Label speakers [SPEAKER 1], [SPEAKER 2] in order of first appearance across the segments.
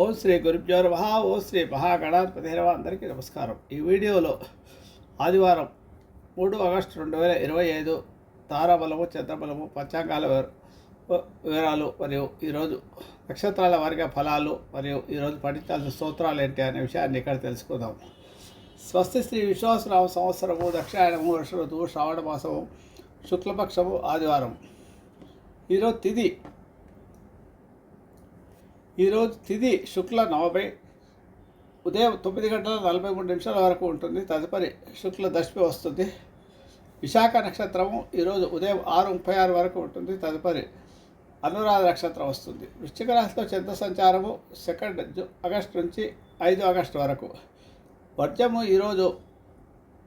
[SPEAKER 1] ఓం శ్రీ గురుభ్యో మహా ఓం శ్రీ మహాగణాధిపతి నమః అందరికీ నమస్కారం. ఈ వీడియోలో ఆదివారం మూడు ఆగస్టు రెండు వేల ఇరవై ఐదు తారాబలము చంద్రబలము పంచాంగాల వివరాలు మరియు ఈరోజు నక్షత్రాల వారిగా ఫలాలు మరియు ఈరోజు పఠించాల్సిన స్తోత్రాలు ఏంటి అనే విషయాన్ని ఇక్కడ తెలుసుకుందాం. స్వస్తి శ్రీ విశ్వాసరామ సంవత్సరము దక్షిణాయనము వర్ష ఋతువు శ్రావణ మాసము శుక్లపక్షము ఆదివారం. ఈరోజు తిథి ఈరోజు తిది శుక్ల నవమి ఉదయం తొమ్మిది గంటల నలభై మూడు నిమిషాల వరకు ఉంటుంది. తదుపరి శుక్ల దశమి వస్తుంది. విశాఖ నక్షత్రము ఈరోజు ఉదయం ఆరు ముప్పై ఆరు వరకు ఉంటుంది. తదుపరి అనురాధ నక్షత్రం వస్తుంది. వృశ్చిక రాశిలో చంద్ర సంచారము సెకండ్ ఆగస్టు నుంచి ఐదు ఆగస్టు వరకు. వర్జము ఈరోజు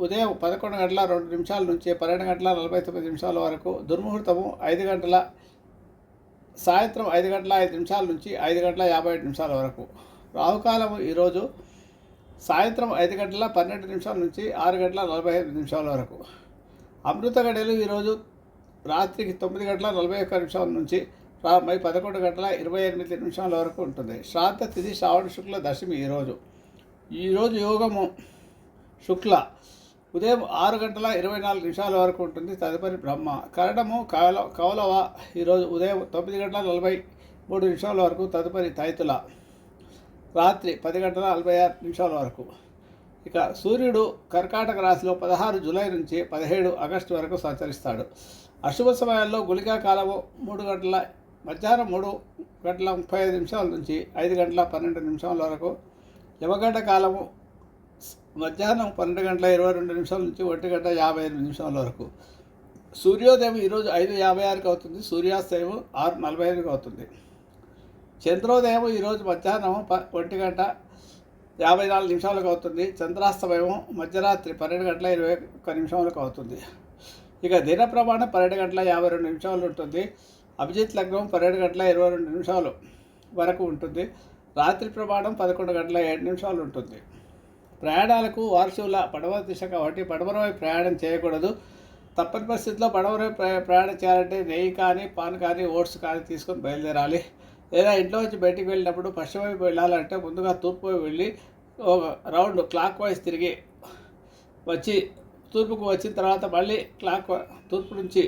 [SPEAKER 1] ఉదయం పదకొండు గంటల రెండు నిమిషాల నుంచి పన్నెండు గంటల నలభై తొమ్మిది నిమిషాల వరకు. దుర్ముహూర్తము ఐదు గంటల సాయంత్రం ఐదు గంటల ఐదు నిమిషాల నుంచి ఐదు గంటల యాభై ఐదు నిమిషాల వరకు. రాహుకాలం ఈరోజు సాయంత్రం ఐదు గంటల పన్నెండు నిమిషాల నుంచి ఆరు గంటల నలభై ఐదు నిమిషాల వరకు. అమృత గడియలు ఈరోజు రాత్రికి తొమ్మిది గంటల నలభై ఒక్క నిమిషాల నుంచి మై పదకొండు గంటల ఇరవై ఎనిమిది నిమిషాల వరకు ఉంటుంది. శ్రాద్ధ తిథి శ్రావణ శుక్ల దశమి ఈరోజు. ఈరోజు యోగము శుక్ల. ఉదయం ఆరు గంటల ఇరవై నాలుగు నిమిషాల వరకు ఉంటుంది తదుపరి బ్రహ్మ. కరణము కవల కౌలవ ఈరోజు ఉదయం తొమ్మిది గంటల నలభై మూడు నిమిషాల వరకు తదుపరి తైతుల. రాత్రి పది గంటల నలభై ఆరు నిమిషాల వరకు. ఇక సూర్యుడు కర్కాటక రాశిలో పదహారు జూలై నుంచి పదిహేడు ఆగస్టు వరకు సంచరిస్తాడు. అశుభ సమయాల్లో గుళికా కాలము మూడు గంటల మధ్యాహ్నం మూడు గంటల ముప్పై ఐదు నిమిషాల నుంచి ఐదు గంటల పన్నెండు నిమిషాల వరకు. యమగంట కాలము మధ్యాహ్నం పన్నెండు గంటల ఇరవై రెండు నిమిషాల నుంచి ఒంటి గంట యాభై ఐదు నిమిషాల వరకు. సూర్యోదయం ఈరోజు ఐదు యాభై ఆరుకి అవుతుంది సూర్యాస్తయం ఆరు నలభై ఐదుకి అవుతుంది. చంద్రోదయం ఈరోజు మధ్యాహ్నం ప ఒంటి గంట యాభై నాలుగు నిమిషాలకు అవుతుంది. చంద్రాస్తమయం మధ్యరాత్రి పన్నెండు గంటల ఇరవై ఒక్క నిమిషాలకు అవుతుంది. ఇక దిన ప్రమాణం పన్నెండు గంటల యాభై రెండు నిమిషాలు ఉంటుంది. అభిజిత్ లగ్నం పన్నెండు గంటల ఇరవై రెండు నిమిషాలు వరకు ఉంటుంది. రాత్రి ప్రమాణం పదకొండు గంటల ఏడు నిమిషాలు ఉంటుంది. ప్రయాణాలకు వార్షుల పడవ దిశ కాబట్టి పడమర ప్రయాణం చేయకూడదు. తప్పని పరిస్థితిలో పడమర ప్రయాణం చేయాలంటే నెయ్యి కానీ పాన్ కానీ ఓట్స్ కానీ తీసుకొని బయలుదేరాలి. లేదా ఇంట్లో నుంచి బయటికి వెళ్ళినప్పుడు పశ్చిమ వైపు వెళ్ళాలంటే ముందుగా తూర్పు వైపు వెళ్ళి ఒక రౌండ్ క్లాక్ వైజ్ తిరిగి వచ్చి తూర్పుకు వచ్చిన తర్వాత మళ్ళీ క్లాక్ తూర్పు నుంచి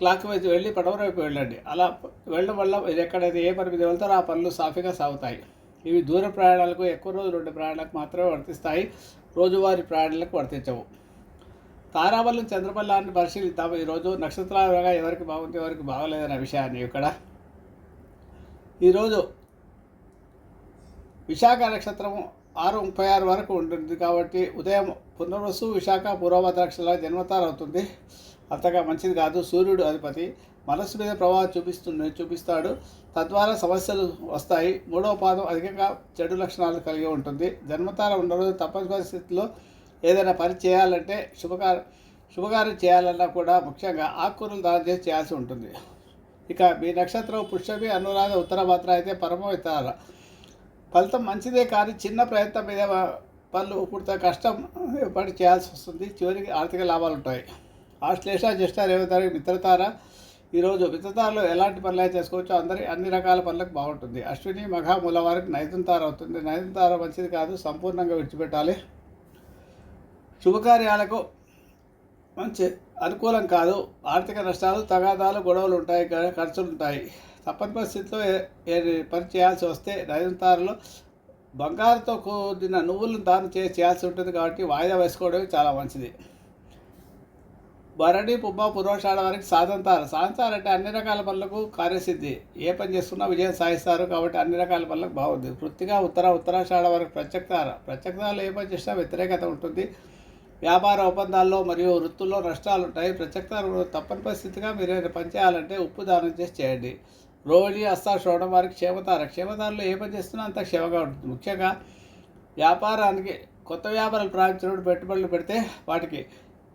[SPEAKER 1] క్లాక్ వైజ్ వెళ్ళి పడమర వైపు వెళ్ళండి. అలా వెళ్ళడం వల్ల ఎక్కడైతే ఏ పని మీద వెళ్తారో ఆ పనులు సాఫీగా సాగుతాయి. ఇవి దూర ప్రయాణాలకు ఎక్కువ రోజులు ఉండే ప్రయాణాలకు మాత్రమే వర్తిస్తాయి. రోజువారీ ప్రయాణాలకు వర్తించవు. తారాబలం చంద్రబల్లాన్ని పరిశీలిద్దాము. ఈరోజు నక్షత్రాలుగా ఎవరికి బాగుంది ఎవరికి బాగలేదనే విషయాన్ని ఇక్కడ. ఈరోజు విశాఖ నక్షత్రము ఆరు ముప్పై ఆరు వరకు ఉంటుంది కాబట్టి ఉదయం పునర్వసు విశాఖ పూర్వభద్రాక్షల జన్మతారవుతుంది. అంతగా మంచిది కాదు. సూర్యుడు అధిపతి. మనస్సు మీద ప్రభావం చూపిస్తుంది చూపిస్తాడు. తద్వారా సమస్యలు వస్తాయి. మూడవ పాదం అధికంగా చెడు లక్షణాలు కలిగి ఉంటుంది. జన్మతార రోజు తప్పని స్థితిలో ఏదైనా పని చేయాలంటే శుభకార శుభకార్యం చేయాలన్నా కూడా ముఖ్యంగా ఆకుకూరలు దానం చేసి చేయాల్సి ఉంటుంది. ఇక మీ నక్షత్రం పుష్యమి అనురాధ ఉత్తర మాత్ర అయితే పరమవితార ఫలితం మంచిదే కానీ చిన్న ప్రయత్నం మీద పనులు పూర్తిగా కష్టం పడి చేయాల్సి వస్తుంది. చివరికి ఆర్థిక లాభాలు ఉంటాయి. ఆశ్లేష జ్యేష్ఠ రేవతారి మిత్రతార ఈరోజు మిత్రతారలో ఎలాంటి పనులు అయితే చేసుకోవచ్చో అందరి అన్ని రకాల పనులకు బాగుంటుంది. అశ్విని మఘ మూల వారికి నైదంతార అవుతుంది. నైదంతార మంచిది కాదు సంపూర్ణంగా విడిచిపెట్టాలి. శుభకార్యాలకు మంచి అనుకూలం కాదు. ఆర్థిక నష్టాలు తగాదాలు గొడవలు ఉంటాయి ఖర్చులు ఉంటాయి తప్పని పరిస్థితిలో ఏ- పని చేయాల్సి వస్తే నైదంతారలో బంగారుతో కూడిన నువ్వులను దానం చేసి చేయాల్సి ఉంటుంది కాబట్టి వాయిదా వేసుకోవడమే చాలా మంచిది. భరణి పుబ్బ పూర్వషాఢ వారికి సాధంతారు సాధంతారు అంటే అన్ని రకాల పనులకు కార్యసిద్ధి. ఏ పని చేస్తున్నా విజయం సాధిస్తారు కాబట్టి అన్ని రకాల పనులకు బాగుంది. వృత్తిగా ఉత్తర ఉత్తరాషాఢ వరకు ప్రత్యక్తార ప్రత్యక్తాలు ఏ పని చేసినా వ్యతిరేకత ఉంటుంది. వ్యాపార ఒప్పందాల్లో మరియు వృత్తుల్లో నష్టాలు ఉంటాయి. ప్రత్యక్తాలు తప్పని పరిస్థితిగా మీరు ఏదైనా పని చేయాలంటే ఉప్పు దానం చేసి చేయండి. రోహిణి అస్తా చూడడం వారికి క్షేమతార. క్షేమతారలో ఏ పని చేస్తున్నా అంత క్షేమగా ఉంటుంది. ముఖ్యంగా వ్యాపారానికి కొత్త వ్యాపారాలు ప్రారంభించినప్పుడు పెట్టుబడులు పెడితే వాటికి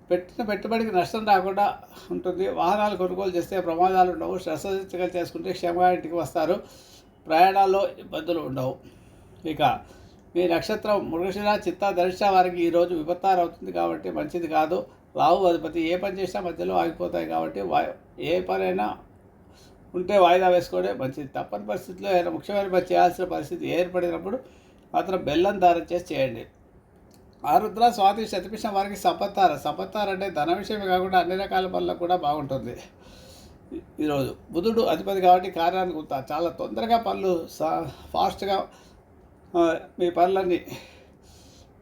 [SPEAKER 1] పెట్టిన పెట్టుబడికి నష్టం రాకుండా ఉంటుంది. వాహనాలు కొనుగోలు చేస్తే ప్రమాదాలు ఉండవు. శస్త్రచికిత్సలు చేసుకుంటే క్షేమంగా ఇంటికి వస్తారు. ప్రయాణాల్లో ఇబ్బందులు ఉండవు. ఇక మీ నక్షత్రం మృగశిర చిత్త ధరిష్ట వారికి ఈరోజు విపత్తారు అవుతుంది కాబట్టి మంచిది కాదు. రావు అధిపతి ఏ పని చేసినా మధ్యలో ఆగిపోతాయి కాబట్టి ఏ పనైనా ఉంటే వాయిదా వేసుకోవడం మంచిది. తప్పని పరిస్థితిలో ఏదైనా ముఖ్యమైన పని చేయాల్సిన పరిస్థితి ఏర్పడినప్పుడు మాత్రం బెల్లం దారం చేసి చేయండి. ఆరుద్ర స్వాతి శతపిషం వారికి సపత్తార. సపత్తార అంటే ధన విషయమే కాకుండా అన్ని రకాల పనులకు కూడా బాగుంటుంది. ఈరోజు బుధుడు అధిపతి కాబట్టి కార్యానికి ఉంటా చాలా తొందరగా పనులు సా ఫాస్ట్గా మీ పనులన్నీ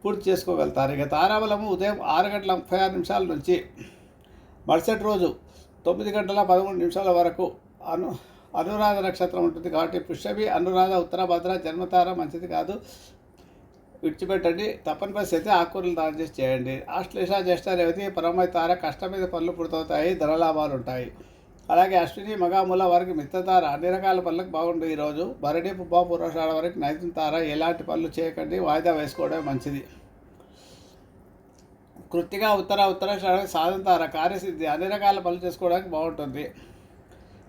[SPEAKER 1] పూర్తి చేసుకోగలుగుతారు. ఇక తారాబలము ఉదయం ఆరు గంటల ముప్పై ఆరు నిమిషాల నుంచి మరుసటి రోజు తొమ్మిది గంటల పదమూడు నిమిషాల వరకు అను అనురాధ నక్షత్రం ఉంటుంది కాబట్టి పుష్యమి అనురాధ ఉత్తరాభద్ర జన్మతార మంచిది కాదు. విడిచిపెట్టండి. తప్పని పరిస్థితి ఆకుకూరలు దానం చేసి చేయండి. ఆశ్లేష జ్యేష్ఠ రేవతి పరమై తార కష్టం మీద పనులు పుడుతవుతాయి ధనలాభాలు ఉంటాయి. అలాగే అశ్విని మగాముల వారికి మిత్రతార అన్ని రకాల పనులకు బాగుండు ఈరోజు భరణి పుబ్బా పూర్వషాల వరకు నైతిన తార. ఎలాంటి పనులు చేయకండి. వాయిదా వేసుకోవడం మంచిది. కృత్తిగా ఉత్తర ఉత్తర సాధన తార. కార్యసిద్ధి. అన్ని రకాల పనులు చేసుకోవడానికి బాగుంటుంది.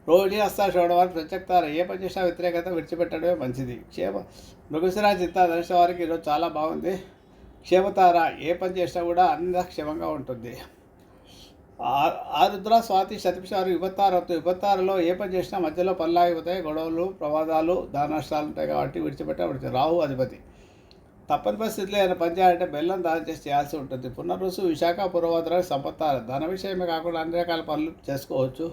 [SPEAKER 1] రోహిణి హస్త చూడవారు ప్రత్యక్తారు ఏ పని చేసినా వ్యతిరేకత విడిచిపెట్టడమే మంచిది? క్షేమ మృగశిరా చిత్త ధనుష వారికి ఈరోజు చాలా బాగుంది. క్షేమతార ఏ పని చేసినా కూడా అంత క్షేమంగా ఉంటుంది. ఆ- ఆరుద్ర స్వాతి శతపిష వారు విపత్తారు ఏ పని చేసినా మధ్యలో పనులు గొడవలు ప్రమాదాలు దానష్టాలు ఉంటాయి కాబట్టి విడిచిపెట్టబడుతుంది. రాహు అధిపతి. తప్పని పరిస్థితిలో ఏదైనా పని చేయాలంటే బెల్లం దానం చేసి చేయాల్సి ఉంటుంది. పునరుసు విశాఖ పూర్వోత్తర సంపత్తారు. ధన విషయమే కాకుండా అన్ని రకాల పనులు చేసుకోవచ్చు.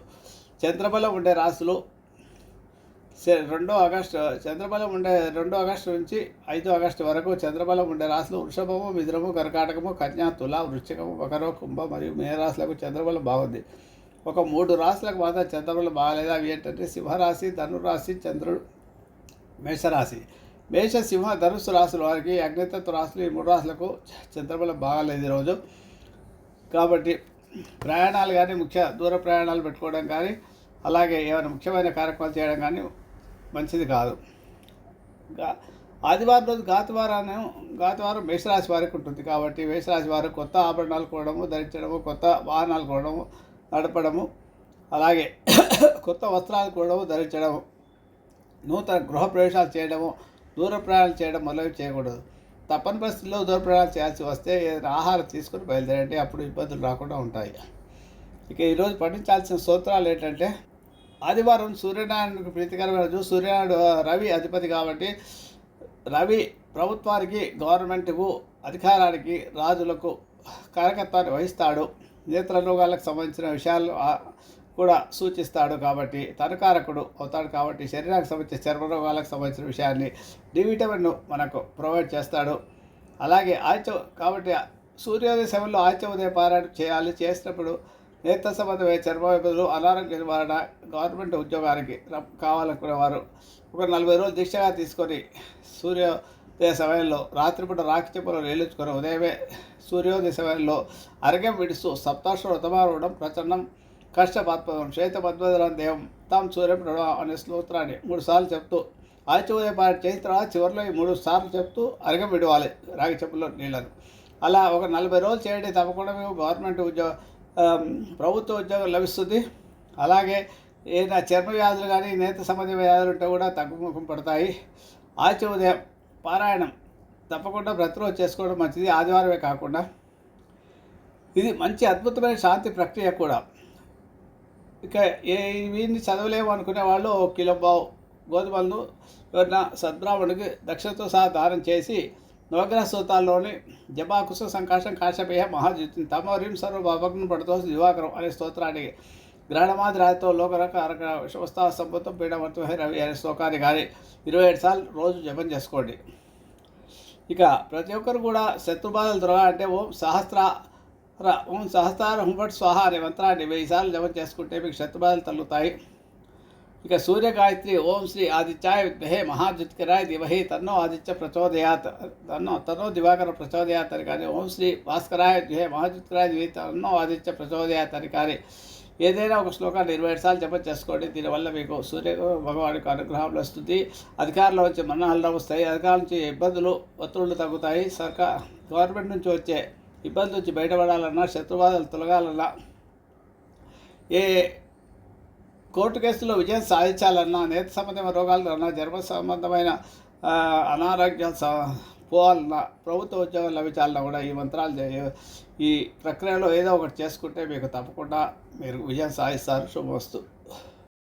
[SPEAKER 1] చంద్రబలం ఉండే రాశులు రెండో ఆగస్టు చంద్రబలం ఉండే రెండో ఆగస్టు నుంచి ఐదో ఆగస్టు వరకు చంద్రబలం ఉండే రాశులు వృషభము మిథునము కర్కాటకము కన్యా తుల వృశ్చికము మకర కుంభ మరియు మీనరాశులకు చంద్రబలం బాగుంది. ఒక మూడు రాశులకు మాత్రం చంద్రబలం బాగాలేదు. అవి ఏంటంటే సింహరాశి ధనురాశి చంద్రుడు మేషరాశి. మేష సింహ ధనుసు రాశుల వారికి అగ్నితత్వ రాశులు ఈ మూడు రాశులకు చంద్రబలం బాగాలేదు ఈరోజు. కాబట్టి ప్రయాణాలు కానీ ముఖ్య దూర ప్రయాణాలు పెట్టుకోవడం కానీ అలాగే ఏమైనా ముఖ్యమైన కార్యక్రమాలు చేయడం కానీ మంచిది కాదు. గా- ఆదివారం రోజు గాతివారాన్ని గాతివారం మేషరాశి వారికి ఉంటుంది కాబట్టి మేషరాశి వారు కొత్త ఆభరణాలు కొనడము ధరించడము కొత్త వాహనాలు కొనడము నడపడము అలాగే కొత్త వస్త్రాలు కొనడము ధరించడము నూతన గృహ ప్రవేశాలు చేయడము దూర ప్రయాణాలు చేయడం మొదలవి చేయకూడదు. తప్పని పరిస్థితుల్లో దూర ప్రయాణాలు చేయాల్సి వస్తే ఏదైనా ఆహారం తీసుకుని బయలుదేరండి అప్పుడు ఇబ్బందులు రాకుండా ఉంటాయి. ఇక ఈరోజు పఠించాల్సిన సూత్రాలు ఏంటంటే ఆదివారం సూర్యనారాయణకు ప్రీతికరమైన రోజు. సూర్యనారాయణ రవి అధిపతి కాబట్టి రవి ప్రభుత్వానికి గవర్నమెంట్కు అధికారానికి రాజులకు కారకత్వాన్ని వహిస్తాడు. నేత్ర రోగాలకు సంబంధించిన విషయాలు కూడా సూచిస్తాడు కాబట్టి తనుకారకుడు అవుతాడు కాబట్టి శరీరానికి సంబంధించిన చర్మ రోగాలకు సంబంధించిన విషయాన్ని డి విటమిన్ను మనకు ప్రొవైడ్ చేస్తాడు. అలాగే ఆచ కాబట్టి సూర్యోదయ సమయంలో ఆచ ఉదయ పారాయణ చేయాలి. చేసినప్పుడు నేత్ర సంబంధమైన చర్మ ఇబ్బందులు అనారోగ్య నివారణ గవర్నమెంట్ ఉద్యోగానికి ర- కావాలనుకునే వారు ఒక నలభై రోజులు దీక్షగా తీసుకొని సూర్యోదయ సమయంలో రాత్రిపూట రాకి చెప్పులు ఉదయమే సూర్యోదయ సమయంలో అరగం విడుస్తూ సప్తాశ్వ వ్రతమారవడం ప్రచండం కష్టపద్మం శ్వేతపద్మధరం దేవం తాం సూర్యప్రభ అనే స్తోత్రాన్ని మూడు సార్లు చెప్తూ ఆచూర్య పాట చేసిన తర్వాత చివరిలో ఈ మూడు సార్లు చెప్తూ అరగం విడవాలి. రాగి చెప్పులో నీళ్ళను అలా ఒక నలభై రోజులు చేయండి. తప్పకుండా మేము గవర్నమెంట్ ఉద్యోగ ప్రభుత్వ ఉద్యోగం లభిస్తుంది. అలాగే ఏదైనా చర్మ వ్యాధులు కానీ నేత సంబంధ వ్యాధులు ఉంటే కూడా తగ్గుముఖం పడతాయి. ఆచి ఉదయం పారాయణం తప్పకుండా ప్రతిరోజు చేసుకోవడం మంచిది. ఆదివారమే కాకుండా ఇది మంచి అద్భుతమైన శాంతి ప్రక్రియ కూడా. ఇక వీరిని చదవలేము అనుకునే వాళ్ళు ఒక కిలో బావు గోధుమలను ఎవరైనా సద్బ్రాహ్మణుడికి దక్షిణతో సహా దానం చేసి నవగ్రహ సూతాల్లోని జపాకుశ సంకాశం కాశపేయ మహాజ్యోతి తమరీం సర్వ భగ్నం పడుతో దివాకరం అనే స్తోత్రాన్ని గ్రహణమాది రాతితో లోకరక అరక విశ్వస్తా సంపత్తం పీడమర్తం హే రవి అనే శ్లోకాన్ని కానీ ఇరవై ఏడు సార్లు రోజు జపం చేసుకోండి. ఇక ప్రతి ఒక్కరు కూడా శత్రుబాధలు దొరకాలంటే ఓం సహస్ర ర- ఓం సహస్ర హుంబట్ స్వాహ అనే మంత్రాన్ని వెయ్యి సార్లు జపం చేసుకుంటే మీకు శత్రుబాధలు తగ్గుతాయి. ఇక సూర్యగాయత్రి ఓం శ్రీ ఆదిత్యాయ విద్మహే మహాజ్యోతికరాయ దివహి తన్నో ఆదిత్య ప్రచోదయాత్ తన్నో తన్నో దివాకర ప్రచోదయాత్ అని కానీ ఓం శ్రీ భాస్కరాయ విద్మహే మహాజ్యోతికరాయ దివి తన్నో ఆదిత్య ప్రచోదయాత్ అని కానీ ఏదైనా ఒక శ్లోకాన్ని ఇరవై ఏడు సార్లు జపం చేసుకోండి. దీనివల్ల మీకు సూర్య భగవానికి అనుగ్రహం వస్తుంది అధికారంలో వచ్చే మరణాలు వస్తాయి అధికారుల నుంచి ఇబ్బందులు ఒత్తిళ్ళు తగ్గుతాయి. సర్కార్ గవర్నమెంట్ నుంచి వచ్చే ఇబ్బంది వచ్చి బయటపడాలన్నా శత్రువాదాలు తొలగాలన్నా ఏ కోర్టు కేసులో విజయం సాధించాలన్నా నేత సంబంధమైన రోగాలన్నా జన్మ సంబంధమైన అనారోగ్యం పోవాలన్నా ప్రభుత్వ ఉద్యోగం లభించాలన్నా కూడా ఈ మంత్రాలు ఈ ప్రక్రియలో ఏదో ఒకటి చేసుకుంటే మీకు తప్పకుండా మీరు విజయం సాధిస్తారు. శుభవస్తు